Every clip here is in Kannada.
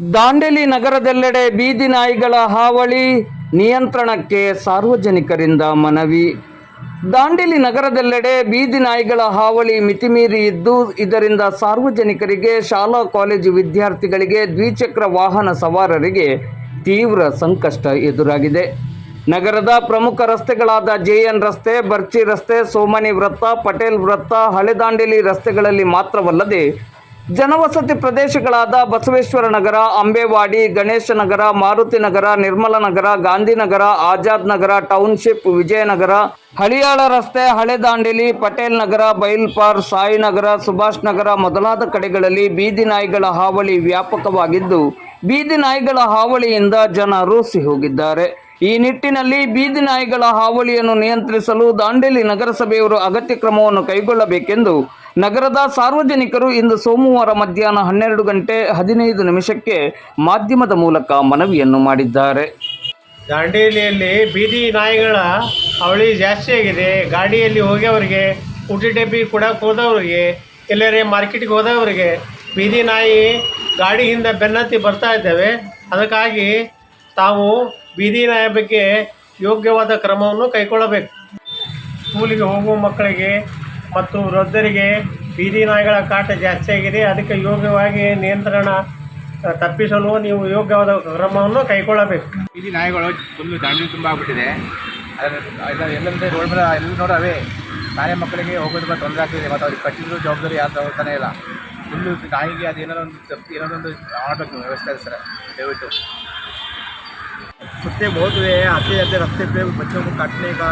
ದಾಂಡೇಲಿ ನಗರದೆಲ್ಲೆಡೆ ಬೀದಿ ನಾಯಿಗಳ ಹಾವಳಿ ನಿಯಂತ್ರಣಕ್ಕೆ ಸಾರ್ವಜನಿಕರಿಂದ ಮನವಿ. ದಾಂಡೇಲಿ ನಗರದೆಲ್ಲೆಡೆ ಬೀದಿ ನಾಯಿಗಳ ಹಾವಳಿ ಮಿತಿಮೀರಿ ಇದ್ದು, ಇದರಿಂದ ಸಾರ್ವಜನಿಕರಿಗೆ, ಶಾಲಾ, ಕಾಲೇಜು ವಿದ್ಯಾರ್ಥಿಗಳಿಗೆ ದ್ವಿಚಕ್ರ ವಾಹನ ಸವಾರರಿಗೆ ತೀವ್ರ ಸಂಕಷ್ಟ ಎದುರಾಗಿದೆ. ನಗರದ ಪ್ರಮುಖ ರಸ್ತೆಗಳಾದ ಜೆಎನ್ ರಸ್ತೆ, ಬರ್ಚಿ ರಸ್ತೆ, ಸೋಮನಿ ವೃತ್ತ, ಪಟೇಲ್ ವೃತ್ತ ಹಳೆದಾಂಡೇಲಿ ರಸ್ತೆಗಳಲ್ಲಿ ಮಾತ್ರವಲ್ಲದೆ ಜನವಸತಿ ಪ್ರದೇಶಗಳಾದ ಬಸವೇಶ್ವರ ನಗರ, ಅಂಬೇವಾಡಿ ಗಣೇಶ ನಗರ ಮಾರುತಿ ನಗರ, ನಿರ್ಮಲ ನಗರ ಗಾಂಧಿನಗರ ಆಜಾದ್ ನಗರ, ಟೌನ್ಶಿಪ್, ವಿಜಯನಗರ, ಹಳಿಯಾಳ ರಸ್ತೆ, ಹಳೆ ದಾಂಡೇಲಿ, ಪಟೇಲ್ ನಗರ ಬೈಲ್ಪಾರ್ ಸಾಯಿನಗರ ಸುಭಾಷ್ ನಗರ ಮೊದಲಾದ ಕಡೆಗಳಲ್ಲಿ ಬೀದಿ ನಾಯಿಗಳ ಹಾವಳಿ ವ್ಯಾಪಕವಾಗಿದ್ದು, ಬೀದಿ ನಾಯಿಗಳ ಹಾವಳಿಯಿಂದ ಜನ ರೋಸಿ ಹೋಗಿದ್ದಾರೆ ಈ ನಿಟ್ಟಿನಲ್ಲಿ ಬೀದಿ ನಾಯಿಗಳ ಹಾವಳಿಯನ್ನು ನಿಯಂತ್ರಿಸಲು ದಾಂಡೇಲಿ ನಗರಸಭೆಯವರು ಅಗತ್ಯ ಕ್ರಮವನ್ನು ಕೈಗೊಳ್ಳಬೇಕೆಂದು ನಗರದ ಸಾರ್ವಜನಿಕರು ಇಂದು ಸೋಮವಾರ ಮಧ್ಯಾಹ್ನ ಹನ್ನೆರಡು ಗಂಟೆ ಹದಿನೈದು ನಿಮಿಷಕ್ಕೆ ಮಾಧ್ಯಮದ ಮೂಲಕ ಮನವಿಯನ್ನು ಮಾಡಿದ್ದಾರೆ. ದಾಂಡೇಲಿಯಲ್ಲಿ ಬೀದಿ ನಾಯಿಗಳ ಅವಳಿ ಜಾಸ್ತಿ ಆಗಿದೆ. ಗಾಡಿಯಲ್ಲಿ ಹೋಗೋವ್ರಿಗೆ ಊಟಿ ಡಬ್ಬಿ ಕೊಡಕ್ಕೆ ಹೋದವ್ರಿಗೆ, ಎಲ್ಲರೇ ಮಾರ್ಕೆಟಿಗೆ ಹೋದವ್ರಿಗೆ ಬೀದಿ ನಾಯಿ ಗಾಡಿಯಿಂದ ಬೆನ್ನತ್ತಿ ಬರ್ತಾ ಇದ್ದಾವೆ. ಅದಕ್ಕಾಗಿ ತಾವು ಬೀದಿ ನಾಯಿ ಬಗ್ಗೆ ಯೋಗ್ಯವಾದ ಕ್ರಮವನ್ನು ಕೈಗೊಳ್ಳಬೇಕು. ಸ್ಕೂಲಿಗೆ ಹೋಗುವ ಮಕ್ಕಳಿಗೆ ಮತ್ತು ವೃದ್ಧರಿಗೆ ಬೀದಿ ನಾಯಿಗಳ ಕಾಟ ಜಾಸ್ತಿಯಾಗಿದೆ ಅದಕ್ಕೆ ಯೋಗ್ಯವಾಗಿ ನಿಯಂತ್ರಣ ತಪ್ಪಿಸಲು ನೀವು ಯೋಗ್ಯವಾದ ಕ್ರಮವನ್ನು ಕೈಗೊಳ್ಳಬೇಕು. ಬೀದಿ ನಾಯಿಗಳು ಫುಲ್ಲು ದಾಂಡಿ ತುಂಬ ಆಗ್ಬಿಟ್ಟಿದೆ ಅದರ ಎಲ್ಲಂದ್ರೆ ರೋಡ್ ಮೇಲೆ ಎಲ್ಲ ನೋಡವೆ ನಾಯಿ ಮಕ್ಕಳಿಗೆ ಹೋಗೋದು ತೊಂದರೆ ಆಗ್ತಿದೆ. ಮತ್ತು ಅವ್ರಿಗೆ ಕಟ್ಟಿದ್ರು ಜವಾಬ್ದಾರಿ ಯಾರು ತಗೋತಾನೆ ಇಲ್ಲ. ಫುಲ್ಲು ನಾಯಿಗೆ ಅದು ಒಂದು ತಪ್ಪು ಒಂದು ಮಾಡಬೇಕು ವ್ಯವಸ್ಥೆ ಸರ್. ದಯವಿಟ್ಟು. कुत्ते बहुत हुए हैं, आते जाते रास्ते पे बच्चों को काटने का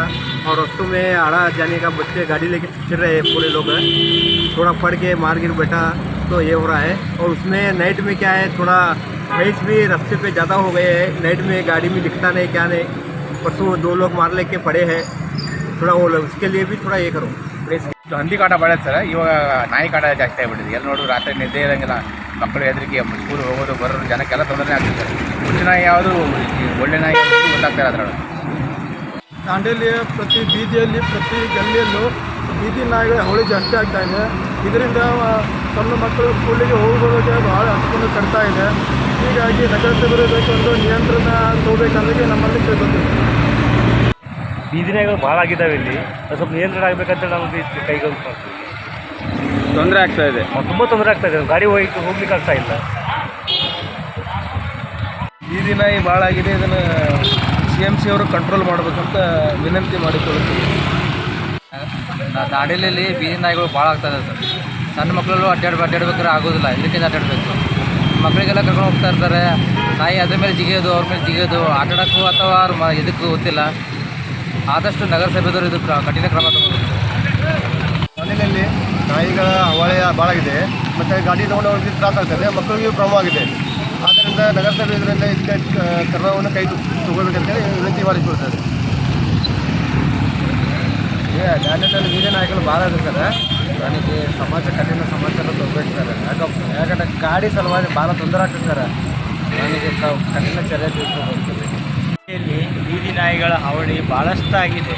और रस्तों में आड़ा जाने का बच्चे गाड़ी लेके फिर रहे हैं, पूरे लोग थोड़ा पड़ के मार गिर बैठा तो ये हो रहा है। और उसमें नाइट में क्या है, थोड़ा भैंस भी रास्ते पे ज़्यादा हो गए हैं। नाइट में गाड़ी में दिखता नहीं, क्या नहीं। परसों दो लोग मार लेके पड़े हैं। थोड़ा वो उसके लिए भी थोड़ा ये करो। ಹಂದಿ ಕಾಟ ಬೆಳೆದ ಸರ್. ಇವಾಗ ನಾಯಿ ಕಾಟ ಜಾಸ್ತಿ ಆಗಿಬಿಟ್ಟಿದೆ. ಎಲ್ಲ ನೋಡಿದ್ರು ರಾತ್ರಿ ನಿದ್ದೆ ಇರೋಂಗಿಲ್ಲ. ಮಕ್ಕಳು ಹೆದರಿಕೆ ಸ್ಕೂಲ್ ಹೋಗೋದು ಬರೋರು ಜನಕ್ಕೆಲ್ಲ ತೊಂದರೆ ಆಗ್ತಿದೆ ಹುಚ್ಚು ನಾಯಿ ಯಾವುದು, ಒಳ್ಳೆ ನಾಯಿ ಗೊತ್ತಾಗ್ತಾರೆ ಅದರೊಳಗೆ. ದಾಂಡೇಲಿ ಪ್ರತಿ ಬೀದಿಯಲ್ಲಿ, ಪ್ರತಿ ಗಲ್ಲಿಯಲ್ಲೂ ಬೀದಿ ನಾಯಿಗಳ ಜಾಸ್ತಿ ಆಗ್ತಾ ಇದೆ. ಇದರಿಂದ ಸಣ್ಣ ಮಕ್ಕಳು ಸ್ಕೂಲಿಗೆ ಹೋಗೋದಕ್ಕೆ ಬಹಳ ಅನುಕೂಲ ಕಟ್ತಾ ಇದೆ. ಹೀಗಾಗಿ ನಗರಸಭೆ ಒಂದು ನಿಯಂತ್ರಣ ತಗೋಬೇಕಂದ್ರೆ ನಮ್ಮಲ್ಲಿ ಕೇಳ್ಕೊತೀವಿ ಬೀದಿ ನಾಯಿಗಳು ಭಾಳ ಆಗಿದ್ದಾವೆ ಇಲ್ಲಿ. ಅದು ಸ್ವಲ್ಪ ನಿಯಂತ್ರಣ ಆಗಬೇಕಂತ ನಾವು ಕೈಗೊಂಡು ತೊಂದರೆ ಆಗ್ತಾ ಇದೆ. ತುಂಬ ತೊಂದರೆ ಆಗ್ತಾ ಇದೆ. ಗಾಡಿ ಹೋಗಿ ಹೋಗ್ಲಿಕ್ಕೆ ಆಗ್ತಾ ಇಲ್ಲ. ಬೀದಿ ನಾಯಿ ಭಾಳ ಆಗಿದೆ. ಇದನ್ನು ಸಿ ಎಂ ಸಿ ಅವರು ಕಂಟ್ರೋಲ್ ಮಾಡಬೇಕಂತ ವಿನಂತಿ ಮಾಡಿಕೊಳ್ಳುತ್ತೀವಿ ದಾಂಡೇಲಿಯಲ್ಲಿ ಬೀದಿ ನಾಯಿಗಳು ಭಾಳ ಆಗ್ತದೆ ಸರ್. ಸಣ್ಣ ಮಕ್ಕಳು ಅಡ್ಡಾಡ್ ಅಡ್ಡಾಡ್ಬೇಕಾದ್ರೆ ಆಗೋದಿಲ್ಲ. ಇದಕ್ಕಿಂತ ಅಡ್ಡಾಡಬೇಕು. ಮಕ್ಕಳಿಗೆಲ್ಲ ಕರ್ಕೊಂಡು ಹೋಗ್ತಾ ಇರ್ತಾರೆ. ನಾಯಿ ಅದ್ರ ಮೇಲೆ ಜಿಗಿಯೋದು ಅವ್ರ ಮೇಲೆ ಜಿಗಿಯೋದು ಆಟಾಡೋಕ್ಕೂ ಅಥವಾ ಅವ್ರ ಮ ಇದಕ್ಕೂ ಗೊತ್ತಿಲ್ಲ. ಆದಷ್ಟು ನಗರಸಭೆದವರು ಇದು ಕಠಿಣ ಕ್ರಮ ತಗೋಬೇಕು ಮನೆಯಲ್ಲಿ ನಾಯಿಗಳ ಹವಳೆ ಭಾಳಾಗಿದೆ ಮತ್ತು ಗಾಡಿ ತೊಗೊಂಡು ಅವ್ರಿಗೆ ತ್ರಾಸ ಆಗ್ತದೆ ಮಕ್ಕಳಿಗೂ ಕ್ರಮವಾಗಿದೆ ಆದ್ದರಿಂದ ನಗರಸಭೆ ಇದರಿಂದ ಇದಕ್ಕೆ ಕ್ರಮವನ್ನು ಕೈ ತಗೋಬೇಕಂತೇಳಿ ವಿನಂತಿ ಮಾಡಿಕೊಳ್ತಾರೆ ದಾಂಡ್ಯದಲ್ಲಿ ಬೀದಿ ನಾಯಿಗಳು ಭಾಳ ಇದೆ ಸರ್ ನನಗೆ ಸಮಾಜ ಕಠಿಣ ಸಮಾಚಾರ ತೊಗೊಬೇಕು ಸರ್ ಯಾಕಪ್ಪ ಯಾಕಂದ್ರೆ ಗಾಡಿ ಸಲುವಾಗಿ ಭಾಳ ತೊಂದರೆ ಆಗ್ತದೆ ಸರ್. ನನಗೆ ಕಠಿಣ ಚರ್ಯೆ ತಿಳ್ಕೊಬೇಕು ನಾಯಿಗಳ ಹಾವಳಿ ಭಾಳಷ್ಟು ಆಗಿದೆ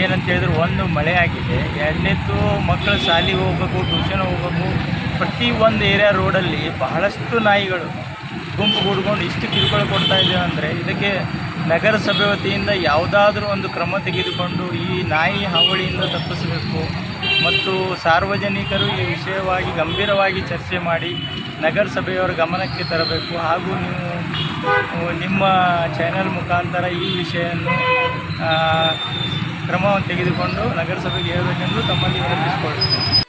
ಏನಂತ ಹೇಳಿದ್ರೆ ಒಂದು ಮಳೆ ಆಗಿದೆ. ಎರಡನೇದ್ದು ಮಕ್ಕಳು ಶಾಲೆಗೆ ಹೋಗ್ಬೇಕು ಟ್ಯೂಷನ್ ಹೋಗ್ಬೇಕು. ಪ್ರತಿ ಒಂದು ಏರಿಯಾ ರೋಡಲ್ಲಿ ಬಹಳಷ್ಟು ನಾಯಿಗಳು ಗುಂಪು ಕೂಡ್ಕೊಂಡು ಇಷ್ಟು ಕಿರುಕುಳ ಕೊಡ್ತಾ ಇದ್ದೇವೆ ಅಂದರೆ ಇದಕ್ಕೆ ನಗರಸಭೆ ವತಿಯಿಂದ ಯಾವುದಾದ್ರೂ ಒಂದು ಕ್ರಮ ತೆಗೆದುಕೊಂಡು ಈ ನಾಯಿ ಹಾವಳಿಯಿಂದ ತಪ್ಪಿಸಬೇಕು. ಮತ್ತು ಸಾರ್ವಜನಿಕರು ಈ ವಿಷಯವಾಗಿ ಗಂಭೀರವಾಗಿ ಚರ್ಚೆ ಮಾಡಿ ನಗರಸಭೆಯವರ ಗಮನಕ್ಕೆ ತರಬೇಕು. ಹಾಗೂ ನೀವು ನಿಮ್ಮ ಚಾನೆಲ್ ಮುಖಾಂತರ ಈ ವಿಷಯವನ್ನು ಕ್ರಮವನ್ನು ತೆಗೆದುಕೊಂಡು ನಗರಸಭೆಗೆ ಹೇಳಬೇಕೆಂದು ತಮ್ಮಲ್ಲಿ ವಿನಂತಿಸಿಕೊಳ್ಳುತ್ತೇನೆ.